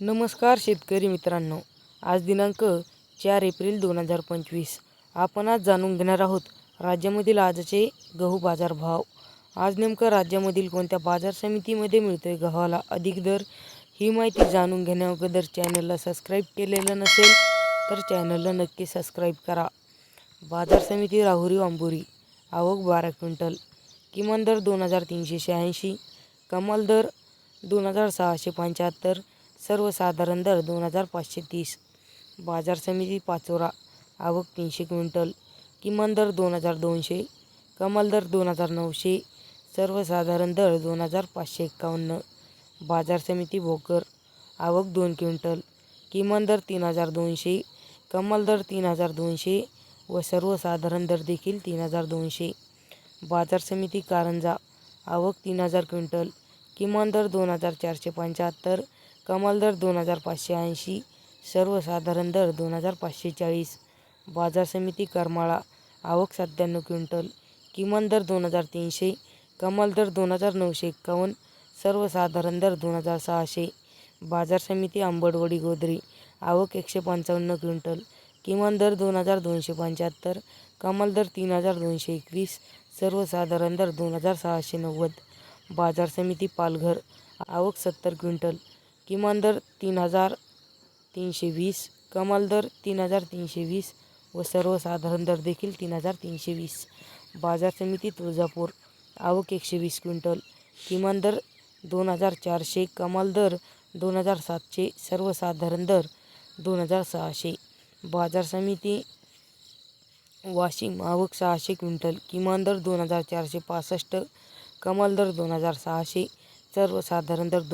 नमस्कार शेतकरी मित्रांनो. आज दिनांक चार एप्रिल दोन हजार पंचवीस. आपण आज जाणून घेणार आहोत राज्यामधील आजचे गहू बाजारभाव. आज नेमकं राज्यामधील कोणत्या बाजार समितीमध्ये मिळतोय आहे गव्हाला अधिक दर ही माहिती जाणून घेण्याअगोदर चॅनलला सबस्क्राईब केलेलं नसेल तर चॅनलला नक्की सबस्क्राईब करा. बाजार समिती राहुरी वांबुरी. आवक बारा क्विंटल. किमान दर दोन हजार तीनशे शहाऐंशी. कमाल दर दोन हजार सहाशे पंच्याहत्तर. सर्वसाधारण दर दोन हजार पाचशे तीस. बाजार समिती पाचोरा. आवक तीनशे क्विंटल. किमान दर दोन हजार दोनशे. कमाल दर दोन हजार नऊशे. सर्वसाधारण दर दोन हजार पाचशे एक्कावन्न बाजार समिती भोकर. आवक दोन क्विंटल. किमान दर तीन हजार दोनशे. कमाल दर तीन हजार दोनशे. व सर्वसाधारण दर देखील तीन हजार दोनशे. बाजार समिती कारंजा. आवक तीन हजार क्विंटल. किमान दर दोन हजार चारशे पंच्याहत्तर कमाल दर दोन हजार पाचशे ऐंशी सर्वसाधारण दर दोन हजार पाचशे चाळीस. बाजार समिती करमाळा आवक सत्त्याण्णव क्विंटल किमान दर दोन हजार तीनशे कमाल दर दोन हजार नऊशे एक्कावन्न सर्वसाधारण दर दोन हजार सहाशे. बाजार समिती आंबडवडी गोदरी आवक एकशे पंचावन्न क्विंटल किमान दर दोन हजार दोनशे पंच्याहत्तर कमाल दर तीन हजार दोनशे एकवीस सर्वसाधारण दर दोन हजार सहाशे नव्वद. बाजार समिती पालघर आवक सत्तर क्विंटल किमान दर तीन हजार तीनशे वीस कमाल दर तीन हजार तीनशे वीस व सर्वसाधारण दर देखील तीन हजार तीनशे वीस. बाजार समिती तुळजापूर आवक एकशे वीस क्विंटल किमान दर दोन हजार चारशे कमाल दर दोन हजार सातशे सर्वसाधारण दर दोन हजार सहाशे. बाजार समिती वाशिम आवक सहाशे क्विंटल किमान दर दोन हजार चारशे पासष्ट कमाल दर दोन हजार सहाशे सर्वसाधारण दर दो